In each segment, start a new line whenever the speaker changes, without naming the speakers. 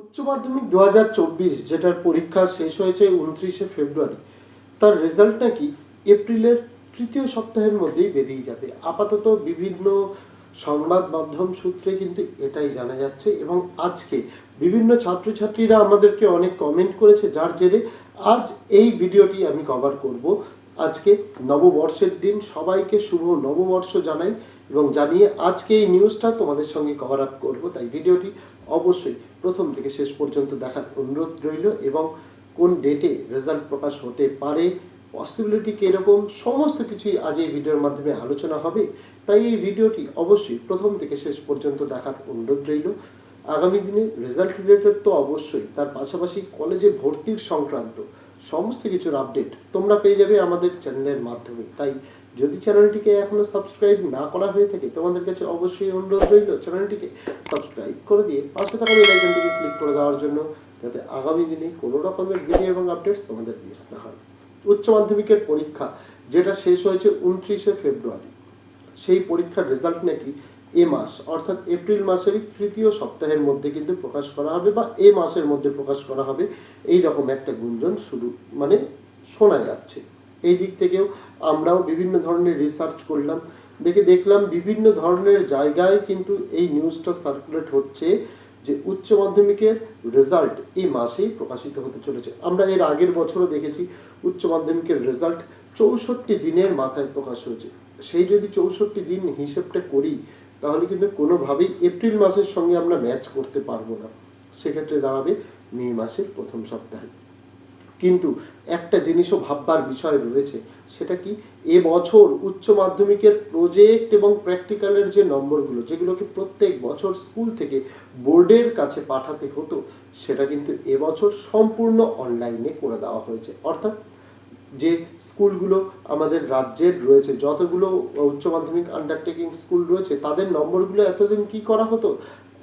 উচ্চ মাধ্যমিক দু হাজার চব্বিশ, যেটার পরীক্ষা শেষ হয়েছে উনত্রিশে ফেব্রুয়ারি, তার রেজাল্ট নাকি এপ্রিলের তৃতীয় সপ্তাহের মধ্যেই বেরিয়ে যাবে। আপাতত বিভিন্ন সংবাদ মাধ্যম সূত্রে কিন্তু এটাই জানা যাচ্ছে এবং আজকে বিভিন্ন ছাত্রছাত্রীরা আমাদেরকে অনেক কমেন্ট করেছে, যার জেরে আজ এই ভিডিওটি আমি কভার করব। আজকে নববর্ষের দিন, সবাইকে শুভ নববর্ষ জানাই এবং জানিয়ে আজকে এই নিউজটা তোমাদের সঙ্গে কভার আপ করব। তাই ভিডিওটি অবশ্যই প্রথম থেকে শেষ পর্যন্ত দেখার অনুরোধ রইল এবং কোন ডেটে রেজাল্ট প্রকাশ হতে পারে পসিবিলিটি কীরকম, সমস্ত কিছুই আজ এই ভিডিওর মাধ্যমে আলোচনা হবে। তাই এই ভিডিওটি অবশ্যই প্রথম থেকে শেষ পর্যন্ত দেখার অনুরোধ রইল। আগামী দিনে রেজাল্ট রিলেটেড তো অবশ্যই, তার পাশাপাশি কলেজে ভর্তির সংক্রান্ত সমস্ত কিছুর আপডেট তোমরা পেয়ে যাবে আমাদের চ্যানেলের মাধ্যমে। তাই যদি চ্যানেলটিকে এখনও সাবস্ক্রাইব না করা হয়ে থাকে, তোমাদের কাছে অবশ্যই অনুরোধ রইল চ্যানেলটিকে সাবস্ক্রাইব করে দিয়ে পাশে থাকা বেল আইকনটিকে ক্লিক করে দেওয়ার জন্য, যাতে আগামী দিনে কোনো রকমের ভিডিও এবং আপডেটস তোমাদের মিস না হয়। উচ্চ মাধ্যমিকের পরীক্ষা, যেটা শেষ হয়েছে উনত্রিশে ফেব্রুয়ারি। সেই পরীক্ষার রেজাল্ট নাকি এ মাস, অর্থাৎ এপ্রিল মাসেরই তৃতীয় সপ্তাহের মধ্যে কিন্তু প্রকাশ করা হবে বা এ মাসের মধ্যে প্রকাশ করা হবে এই রকম একটা গুঞ্জন শুরু মানে শোনা যাচ্ছে। এই দিক থেকেও আমরাও বিভিন্ন ধরনের রিসার্চ করলাম। দেখে দেখলাম বিভিন্ন ধরনের জায়গায় কিন্তু এই নিউজটা সার্কুলেট হচ্ছে যে উচ্চ মাধ্যমিকের রেজাল্ট এই মাসেই প্রকাশিত হতে চলেছে। আমরা এর আগের বছরও দেখেছি উচ্চ মাধ্যমিকের রেজাল্ট চৌষট্টি দিনের মাথায় প্রকাশ হয়েছে। সেই যদি চৌষট্টি দিন হিসেবটা করি, তাহলে কিন্তু কোনোভাবেই এপ্রিল মাসের সঙ্গে আমরা ম্যাচ করতে পারব না। সেক্ষেত্রে দাঁড়াবে মে মাসের প্রথম সপ্তাহে। কিন্তু একটা জিনিসও ভাববার বিষয় রয়েছে, সেটা কি? এ বছর উচ্চ মাধ্যমিকের প্রজেক্ট এবং প্র্যাকটিক্যালের যে নম্বরগুলো, যেগুলোকে প্রত্যেক বছর স্কুল থেকে বোর্ডের কাছে পাঠাতে হতো, সেটা কিন্তু এবছর সম্পূর্ণ অনলাইনে করে দেওয়া হয়েছে। অর্থাৎ যে স্কুলগুলো আমাদের রাজ্যের রয়েছে, যতগুলো উচ্চ মাধ্যমিক আন্ডারটেকিং স্কুল রয়েছে, তাদের নম্বরগুলো এতদিন কি করা হতো?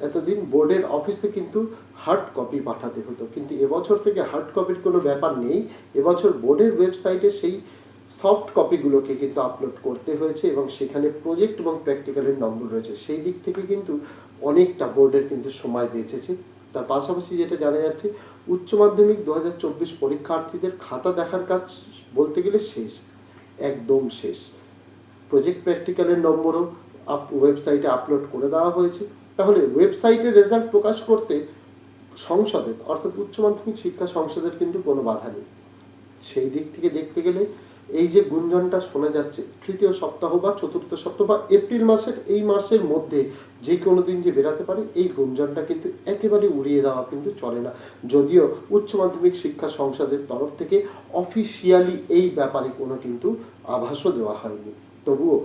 এতদিন বোর্ডের অফিসে কিন্তু হার্ড কপি পাঠাতে হতো। কিন্তু এবছর থেকে হার্ড কপির কোনো ব্যাপার নেই। এবছর বোর্ডের ওয়েবসাইটে সেই সফট কপিগুলোকে কিন্তু আপলোড করতে হয়েছে এবং সেখানে প্রজেক্ট এবং প্র্যাকটিক্যালের নম্বর রয়েছে। সেই দিক থেকে কিন্তু অনেকটা বোর্ডের কিন্তু সময় বেঁচেছে। তার পাশাপাশি যেটা জানা যাচ্ছে, উচ্চ মাধ্যমিক দু হাজার চব্বিশ পরীক্ষার্থীদের খাতা দেখার কাজ বলতে গেলে শেষ, একদম শেষ। প্রজেক্ট প্র্যাকটিক্যালের নম্বরও আপ ওয়েবসাইটে আপলোড করে দেওয়া হয়েছে। তাহলে ওয়েবসাইটে রেজাল্ট প্রকাশ করতে সংসদের, অর্থাৎ উচ্চ মাধ্যমিক শিক্ষা সংসদের কিন্তু কোনো বাধা নেই। সেই দিক থেকে দেখতে গেলে এই যে গুঞ্জনটা শোনা যাচ্ছে, তৃতীয় সপ্তাহ বা চতুর্থ সপ্তাহ বা এপ্রিল মাসের, এই মাসের মধ্যে যে কোনো দিন যে বেরাতে পারে, এই গুঞ্জনটা কিন্তু একেবারে উড়িয়ে দেওয়া কিন্তু চলে না। যদিও উচ্চ মাধ্যমিক শিক্ষা সংসদের তরফ থেকে অফিসিয়ালি এই ব্যাপারে কোনো কিন্তু আভাসও দেওয়া হয়নি। তবুও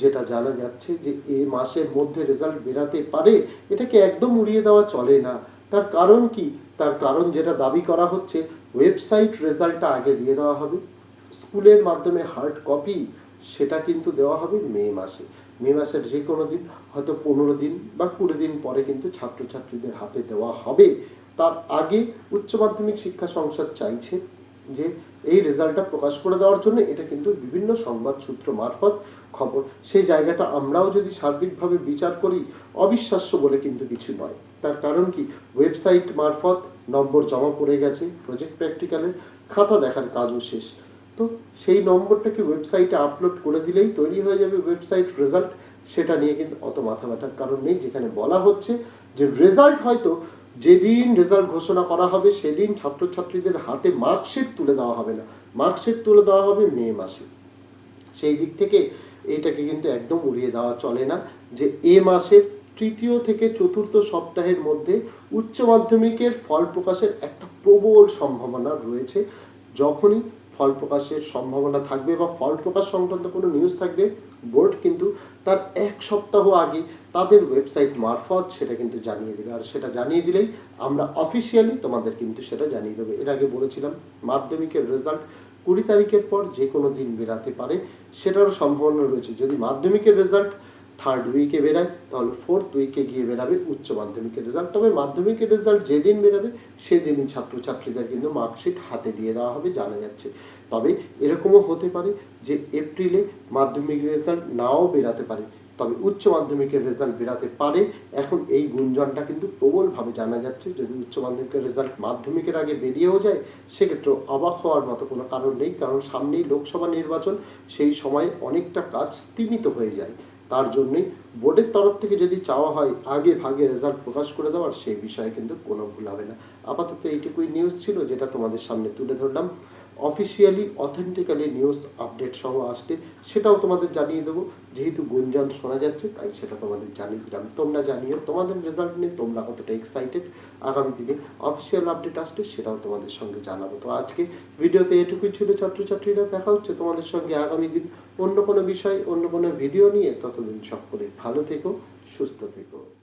যেটা জানা যাচ্ছে যে এ মাসের মধ্যে রেজাল্ট বেরাতে পারে, এটাকে একদম উড়িয়ে দেওয়া চলে না। তার কারণ কি? তার কারণ যেটা দাবি করা হচ্ছে ওয়েবসাইট রেজাল্টটা আগে দিয়ে দেওয়া হবে। স্কুলের মাধ্যমে হার্ড কপি সেটা কিন্তু দেওয়া হবে মে মাসে। মে মাসের যে কোনো দিন, হয়তো পনেরো দিন বা কুড়ি দিন পরে কিন্তু ছাত্রছাত্রীদের হাতে দেওয়া হবে। তার আগে উচ্চ মাধ্যমিক শিক্ষা সংসদ চাইছে যে এই রেজাল্টটা প্রকাশ করে দেওয়ার জন্য এটা কিন্তু বিভিন্ন সংবাদ সূত্র মারফত খবর। সেই জায়গাটা আমরাও যদি সার্বিকভাবে বিচার করি, অবিশ্বাস্য বলে কিন্তু কিছু নয়। তার কারণ কি? ওয়েবসাইট মারফত নম্বর জমা পড়ে গেছে প্রজেক্ট প্র্যাকটিক্যালের খাতা দেখার কাজও শেষ। তো সেই নম্বরটাকে ওয়েবসাইটে আপলোড করে দিলেই তৈরি হয়ে যাবে ওয়েবসাইট রেজাল্ট। সেটা নিয়ে কিন্তু অত মাথা ব্যথার কারণ নেই। যেখানে বলা হচ্ছে যে রেজাল্ট হয়তো যেদিন রেজাল্ট ঘোষণা করা হবে, সেদিন ছাত্রছাত্রীদের হাতে মার্কশিট তুলে দেওয়া হবে না। মার্কশিট তুলে দেওয়া হবে মে মাসে। সেই দিক থেকে এটাকে কিন্তু একদম উড়িয়ে দেওয়া চলে না যে এ মাসের তৃতীয় থেকে চতুর্থ সপ্তাহের মধ্যে উচ্চ মাধ্যমিকের ফল প্রকাশের একটা প্রবল সম্ভাবনা রয়েছে। যখনই ফল প্রকাশের সম্ভাবনা থাকবে বা ফল প্রকাশ সংক্রান্ত কোনো নিউজ থাকবে, বোর্ড কিন্তু তার এক সপ্তাহ আগে তাদের ওয়েবসাইট মারফত সেটা কিন্তু জানিয়ে দেবে। আর সেটা জানিয়ে দিলেই আমরা অফিসিয়ালি তোমাদের কিন্তু সেটা জানিয়ে দেবে। এর আগে বলেছিলাম, মাধ্যমিকের রেজাল্ট কুড়ি তারিখের পর যে কোনো দিন বেরাতে পারে, সেটারও সম্ভাবনা রয়েছে। যদি মাধ্যমিকের রেজাল্ট থার্ড উইকে বেরায়, তাহলে ফোর্থ উইকে গিয়ে বেরাবে উচ্চ মাধ্যমিকের রেজাল্ট তবে মাধ্যমিকের রেজাল্ট যেদিন বেরাবে, সেদিনই ছাত্রছাত্রীদের কিন্তু মার্কশিট হাতে দিয়ে দেওয়া হবে, জানা যাচ্ছে। তবে এরকমও হতে পারে যে এপ্রিলে মাধ্যমিক রেজাল্ট নাও বেরাতে পারে, তবে উচ্চ মাধ্যমিকের রেজাল্ট বেরাতে পারে। এখন এই গুঞ্জনটা কিন্তু প্রবলভাবে জানা যাচ্ছে, যদি উচ্চ মাধ্যমিকের রেজাল্ট মাধ্যমিকের আগে বেরিয়েও যায় সেক্ষেত্রে অবাক হওয়ার মতো কোনো কারণ নেই, কারণ সামনেই লোকসভা নির্বাচন, সেই সময় অনেকটা কাজ স্তীমিত হয়ে যায়। তার জন্যই বোর্ডের তরফ থেকে যদি চাওয়া হয় আগে ভাগে রেজাল্ট প্রকাশ করে দেওয়ার, সেই বিষয়ে কিন্তু কোনো ভুল হবে না। আপাতত এইটুকুই নিউজ ছিল, যেটা তোমাদের সামনে তুলে ধরলাম। অফিসিয়ালি অথেন্টিক্যালি নিউজ আপডেট সহ আসলে সেটাও তোমাদের জানিয়ে দেবো। যেহেতু গুঞ্জন শোনা যাচ্ছে, তাই সেটা তোমাদের জানিয়ে দিলাম। তোমরা জানিও, তোমাদের রেজাল্ট নিয়ে তোমরা কতটা এক্সাইটেড আগামী দিনে অফিসিয়াল আপডেট আসলে সেটাও তোমাদের সঙ্গে জানাব। তো আজকে ভিডিওতে এটুকুই ছিল ছাত্রছাত্রীরা। দেখা হচ্ছে তোমাদের সঙ্গে আগামী দিন অন্য কোনো বিষয়, অন্য কোনো ভিডিও নিয়ে। ততদিন সকলে ভালো থেকো, সুস্থ থেকো।